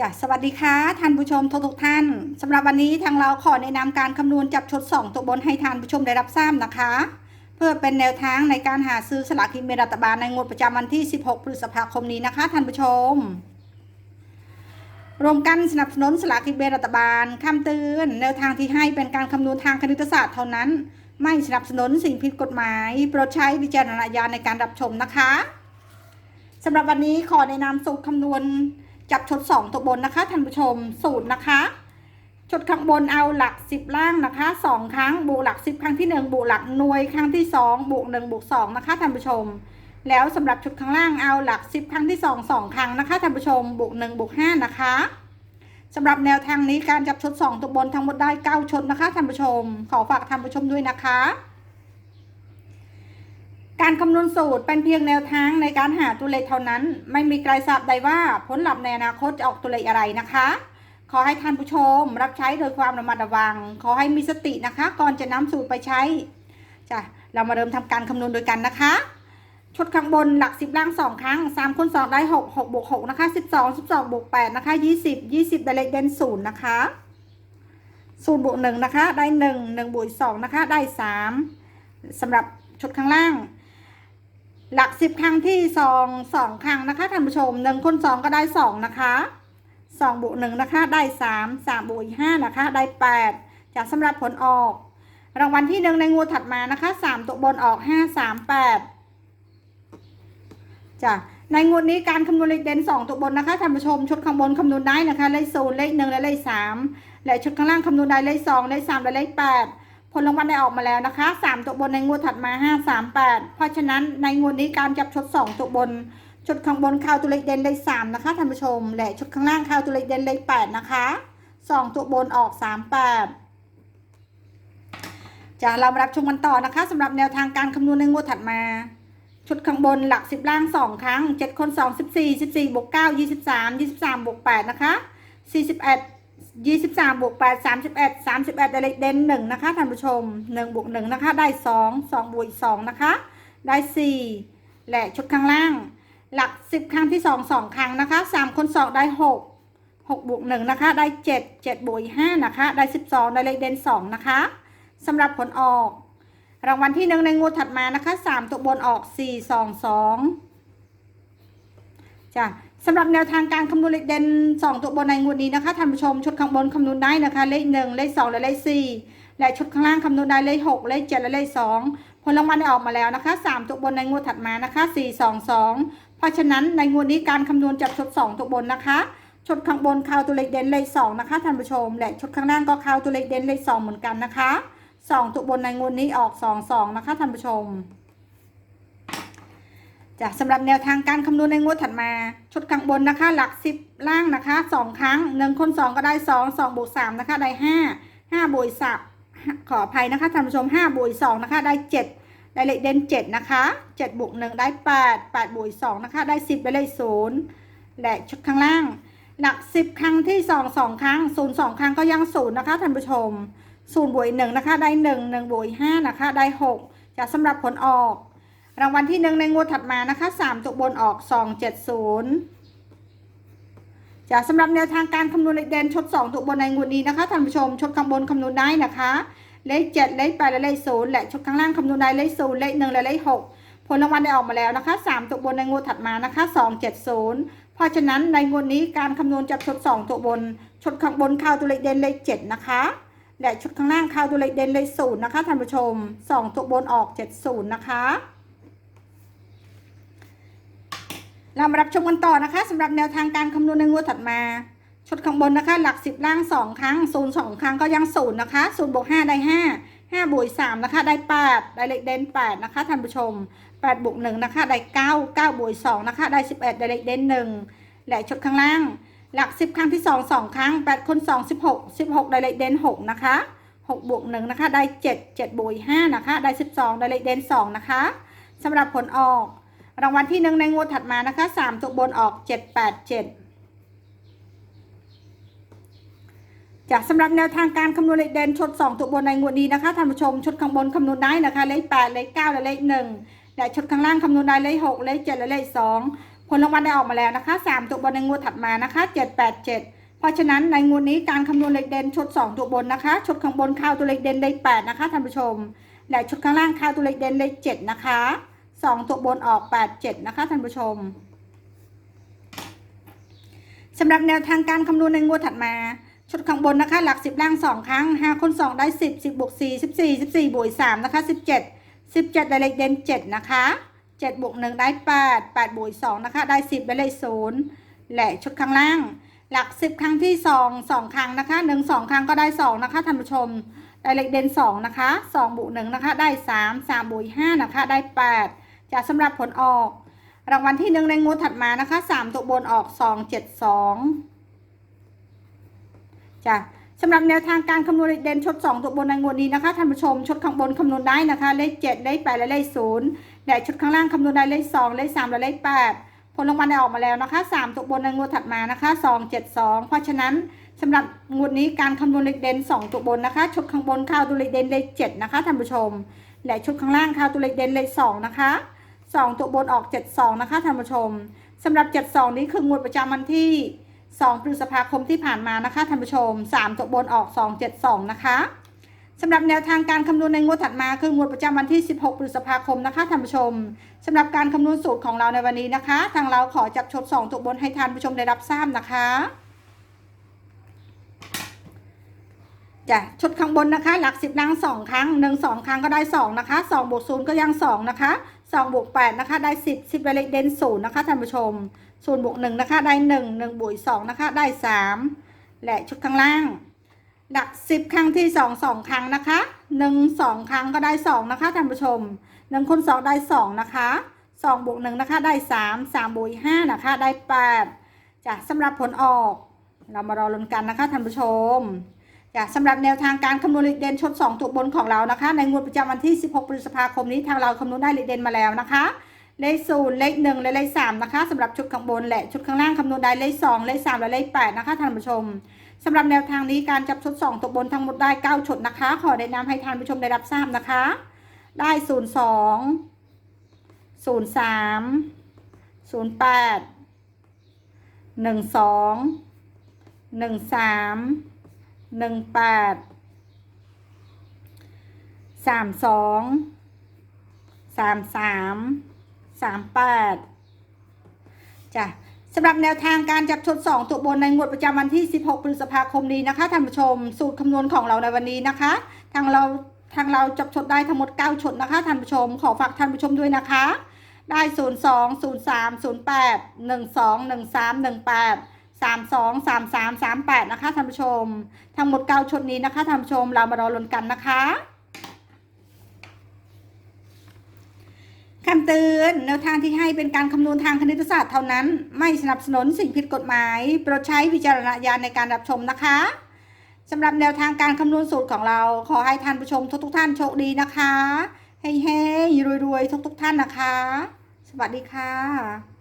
จ้ะสวัสดีค่ะท่านผู้ชมทุกทุกท่านสำหรับวันนี้ทางเราขอแนะนำการคำนวณจับชด2 ตัวบนให้ท่านผู้ชมได้รับทราบนะคะ เพื่อเป็นแนวทางในการหาซื้อสลากกินแบ่งรัฐบาลในงวดประจำวันที่ 16 พฤษภาคมนี้นะคะท่านผู้ชม รวมกันสนับสนุนสลากกินแบ่งรัฐบาลคำเตือน แนวทางที่ให้เป็นการคำนวณทางคณิตศาสตร์เท่านั้น ไม่สนับสนุนสิ่งผิดกฎหมายโปรดใช้วิจารณญาณในการรับชมนะคะสำหรับวันนี้ขอแนะนำสูตรคำนวณ จับชดสองตัวบนนะคะท่านผู้ชมสูตรนะคะชดข้างบนเอาหลักสิบล่างนะคะสองครั้งบวกหลักสิบครั้งที่หนึ่งบวกหลักหน่วยครั้งที่สองบวกหนึ่งบวกสองนะคะท่านผู้ชม แล้วสำหรับชุดข้างล่างเอาหลักสิบครั้งที่สองสองครั้งนะคะท่านผู้ชมบวกหนึ่งบวกห้านะคะสำหรับแนวทางนี้การจับชดสองตัวบนทั้งหมดได้เก้าชดนะคะท่านผู้ชม ขอฝากท่านผู้ชมด้วยนะคะ การคำนวณสูตรเป็นเพียงแนวทางในการหาตัวเลขเท่านั้น ไม่มีใครทราบใดว่าผลลัพธ์ในอนาคตจะออกตัวเลขอะไรนะคะ ขอให้ท่านผู้ชมรับใช้โดยความระมัดระวัง ขอให้มีสตินะคะ ก่อนจะนำสูตรไปใช้จ้ะเรามาเริ่มทำการคำนวณโดยกันนะคะชุดข้างบนหลักสิบล่างสองครั้งสามคูณสองได้หกหกบวกหกนะคะสิบสองสิบสองบวกแปดนะคะยี่สิบยี่สิบได้เลขเด่นศูนย์นะคะศูนย์บวกหนึ่งนะคะ ได้หนึ่งหนึ่งบวกสองนะคะ ได้สามสำหรับชุดข้างล่าง หลักสิบครั้งที่สองสองครั้งนะคะท่านผู้ชมหนึ่งคูณสองก็ได้สองนะคะสองบวกหนึ่งนะคะได้สามสามบวกอีกห้านะคะได้แปดจากสำหรับผลออก รางวัลที่หนึ่งในงูถัดมานะคะสามตัวบนออกห้าสามแปดจ้ะในงวดนี้การคำนวณเลขเด่นสองตัวบนนะคะท่านผู้ชมชุดข้างบนคำนวณได้นะคะเลขศูนย์เลขหนึ่งและเลขสามและชุดข้างล่างคำนวณได้เลขสองเลขสามและเลขแปด ผลรางวัลได้ออกมาแล้วนะคะ 3 ตัวบนในงวดถัดมา 5 3 8 เพราะฉะนั้นในงวดนี้การจับชด 2 ตัวบนชุดข้างบนข่าวตัวเลขเด่นเลข3นะคะท่านผู้ชม และชุดข้างล่างข่าวตัวเลขเด่นเลข8นะคะ2ตัวบนออก3 8จะเรามารับชมกันต่อนะคะสำหรับแนวทางการคำนวณในงวดถัดมา ชุดข้างบนหลัก10ล่าง2ครั้ง7คน2 14 14บวก9 23 23บวก8นะคะ41 ยี่สิบสามบวกแปดสามสิบเอ็ดสามสิบเอ็ดได้เลขเด่นหนึ่งนะคะท่านผู้ชมหนึ่งบวกหนึ่งนะคะได้สองสองบวกอีกสองนะคะ ได้สี่และชุดข้างล่าง หลักสิบครั้งที่สองสองครั้งนะคะสามคนสองได้หกหกบวกหนึ่งนะคะ ได้เจ็ดเจ็ดบวกอีกห้านะคะ ได้สิบสองได้เลขเด่นสองนะคะสำหรับผลออก รางวัลที่หนึ่งในงวดถัดมานะคะสามตัวบนออกสี่สองสองจ้ะ สำหรับแนวทางการคำนวณเลขเด่น2 ตัวบนในงวดนี้นะคะท่านผู้ชมชุดข้างบนคำนวณได้นะคะ เลข 1 เลข 2 และเลข 4 และชุดข้างล่างคำนวณได้เลข 6 เลข 7 และเลข 2 ผลรางวัลได้ออกมาแล้วนะคะ 3 ตัวบนในงวดถัดมานะคะ 4 2 2 เพราะฉะนั้นในงวดนี้การคำนวณจับชุด 2 ตัวบนนะคะชุดข้างบนข่าวตัวเลขเด่นเลข 2 นะคะท่านผู้ชม และชุดข้างล่างก็ข่าวตัวเลขเด่นเลข 2 เหมือนกันนะคะ 2 ตัวบนในงวดนี้ออก 2 2 นะคะท่านผู้ชม จ้ะสำหรับแนวทางการคำนวณในงวดถัดมา ชุดข้างบนนะคะ หลักสิบล่างนะคะสองครั้งหนึ่งคนสองก็ได้สองสองบวกสามนะคะ ได้ห้าห้าบวกสับขออภัยนะคะท่านผู้ชมห้าบวกสองนะคะ ได้เจ็ดได้เลขเด่นเจ็ดนะคะเจ็ดบวกหนึ่งได้แปดแปดบวกสองนะคะ ได้สิบได้เลขศูนย์และชุดข้างล่าง หลักสิบครั้งที่สองสองครั้งศูนย์สองครั้งก็ยังศูนย์นะคะท่านผู้ชมศูนย์บวกหนึ่งนะคะ ได้หนึ่งหนึ่งบวกห้านะคะ ได้หกจะสำหรับผลออก รางวัลที่หนึ่งในงวดถัดมานะคะสามตัวบนออกสองเจ็ดศูนย์จะสำหรับแนวทางการคำนวณเลขเด่นชดสองตัวบนในงวดนี้นะคะท่านผู้ชมชดข้างบนคำนวณได้นะคะ เลขเจ็ดเลขแปดและเลขศูนย์และชดข้างล่างคำนวณได้เลขศูนย์เลขหนึ่งและเลขหกผลรางวัลได้ออกมาแล้วนะคะสามตัวบนในงวดถัดมานะคะสองเจ็ดศูนย์เพราะฉะนั้นในงวดนี้การคำนวณจับชดสองตัวบนชดข้างบนเข้าตัวเลขเด่นเลขเจ็ดนะคะและชุดข้างล่างเข้าตัวเลขเด่นเลขศูนย์นะคะท่านผู้ชมสองตัวบนออกเจ็ดศูนย์นะคะ เรามารับชมกันต่อนะคะสำหรับแนวทางการคำนวณในงวดถัดมา ชุดข้างบนนะคะ หลักสิบล่างสองครั้งศูนย์สองครั้งก็ยังศูนย์นะคะศูนย์บวกห้าได้ห้าห้าบวกสามนะคะ ได้แปดได้เลขเด่นแปดนะคะท่านผู้ชมแปดบวกหนึ่งนะคะ ได้เก้าเก้าบวกสองนะคะ ได้สิบเอ็ดได้เลขเด่นหนึ่งและชุดข้างล่าง หลักสิบครั้งที่สองสองครั้งแปดคนสองสิบหกสิบหกได้เลขเด่นหกนะคะหกบวกหนึ่งนะคะ ได้เจ็ดเจ็ดบวกห้านะคะ ได้สิบสองได้เลขเด่นสองนะคะสำหรับผลออก รางวัลที่หนึ่งในงวดถัดมานะคะสามตัวบนออกเจ็ดแปดเจ็ดจากสำหรับแนวทางการคำนวณเลขเด่นชดสองตัวบนในงวดนี้นะคะท่านผู้ชมชุดข้างบนคำนวณได้นะคะเลขแปดเลขเก้าและเลขหนึ่งและชุดข้างล่างคำนวณได้เลขหกเลขเจ็ดและเลขสองผลรางวัลได้ออกมาแล้วนะคะสามตัวบนในงวดถัดมานะคะเจ็ดแปดเจ็ดเพราะฉะนั้นในงวดนี้การคำนวณเลขเด่นชุดสองตัวบนนะคะชุดข้างบนเข้าตัวเลขเด่นได้แปดนะคะท่านผู้ชม และชุดข้างล่างเข้าตัวเลขเด่นเจ็ดนะคะ สองตัวบนออกแปดเจ็ดนะคะท่านผู้ชมสำหรับแนวทางการคำนวณในงวดถัดมาชุดข้างบนนะคะ หลักสิบล่างสองครั้งห้าคนสองได้สิบสิบบวกสี่สิบสี่สิบสี่บวกสามนะคะสิบเจ็ดสิบเจ็ดได้เลขเด่นเจ็ดนะคะเจ็ดบวกหนึ่งได้แปดแปดบวกสองนะคะ ได้สิบได้เลขศูนย์และชุดข้างล่าง หลักสิบครั้งที่สองสองครั้งนะคะหนึ่งสองครั้งก็ได้สองนะคะท่านผู้ชมได้เลขเด่นสองนะคะสองบวกหนึ่งนะคะ ได้สามสามบวกห้านะคะ ได้แปด จะสำหรับผลออก รางวัลที่หนึ่งในงวดถัดมานะคะสามตัวบนออกสองเจ็ดสองจ้ะสำหรับแนวทางการคำนวณเลขเด่นชดสองตัวบนในงวดนี้นะคะท่านผู้ชมชดข้างบนคำนวณได้นะคะ เลขเจ็ดเลขแปดและเลขศูนย์และชุดข้างล่างคำนวณได้เลขสองเลขสามและเลขแปดผลรางวัลได้ออกมาแล้วนะคะสามตัวบนในงวดถัดมานะคะสองเจ็ดสองเพราะฉะนั้นสำหรับงวดนี้การคำนวณเลขเด่นสองตัวบนนะคะชุดข้างบนข้าวตัวเลขเด่นเลขเจ็ดนะคะท่านผู้ชม และชุดข้างล่างข้าวตัวเลขเด่นเลขสองนะคะ สองตัวบนออกเจ็ดสองนะคะท่านผู้ชมสำหรับเจ็ดสองนี้คืองวดประจำวันที่สองพฤษภาคมที่ผ่านมานะคะท่านผู้ชมสามตัวบนออกสองเจ็ดสองนะคะสำหรับแนวทางการคำนวณในงวดถัดมาคืองวดประจำวันที่ 16 พฤษภาคมนะคะท่านผู้ชมสำหรับการคำนวณสูตรของเราในวันนี้นะคะ ทางเราขอจับชดสองตัวบนให้ท่านผู้ชมได้รับทราบนะคะจ้ะชุดข้างบนนะคะ หลักสิบล่างสองครั้งหนึ่งสองครั้งก็ได้สองนะคะสองบวกศูนย์ก็ยังสองนะคะ สองบวกแปดนะคะได้สิบสิบเลขเด่นศูนย์นะคะท่านผู้ชมศูนย์บวกหนึ่งนะคะได้หนึ่งหนึ่งบวกสองนะคะได้สามและชุดข้างล่าง หลักสิบครั้งที่สองสองครั้งนะคะหนึ่งสองครั้งก็ได้สองนะคะท่านผู้ชมหนึ่งคนสองได้สองนะคะสองบวกหนึ่งนะคะได้สามสามบวกห้านะคะได้แปดจ้ะสำหรับผลออก เรามารอลุ้นกันนะคะท่านผู้ชม จ้ะสำหรับแนวทางการคำนวณเลขเด่นชด 2 ตัวบนของเรานะคะ ในงวดประจำวันที่ 16 พฤษภาคมนี้ทางเราคำนวณได้เลขเด่นมาแล้วนะคะ เลขศูนย์เลขหนึ่งและเลขสามนะคะสำหรับชุดข้างบนและชุดข้างล่างคำนวณได้เลขสองเลขสามและเลขแปดนะคะท่านผู้ชมสำหรับแนวทางนี้การจับชุด 2 ตัวบนทั้งหมดได้ 9 ชุดนะคะ ขอแนะนำให้ท่านผู้ชมได้รับทราบนะคะ ได้ศูนย์สองศูนย์สามศูนย์แปด หนึ่งแปดสามสองสามสามสามแปดจ้ะสำหรับแนวทางการจับชด2ตัวบนในงวดประจำวันที่ 16 พฤษภาคมนี้นะคะท่านผู้ชมสูตรคำนวณของเราในวันนี้นะคะ ทางเราทางเราจับชดได้ทั้งหมด 9ชดนะคะท่านผู้ชมขอฝากท่านผู้ชมด้วยนะคะ ได้ 0 2 0 3 0 8 1 2 1 3 1 8 3 2 3 3 3 8 นะคะท่านผู้ชม ทั้งหมด9ชดนี้นะคะท่านผู้ชมเรามารอลุ้นกันนะคะคำเตือนแนวทางที่ให้เป็นการคำนวณทางคณิตศาสตร์เท่านั้น ไม่สนับสนุนสิ่งผิดกฎหมาย โปรดใช้วิจารณญาณในการรับชมนะคะสำหรับแนวทางการคำนวณสูตรของเราขอให้ท่านผู้ชมทุกทุกท่านโชคดีนะคะเฮ้ยๆรวยๆทุกๆท่านนะคะ สวัสดีค่ะ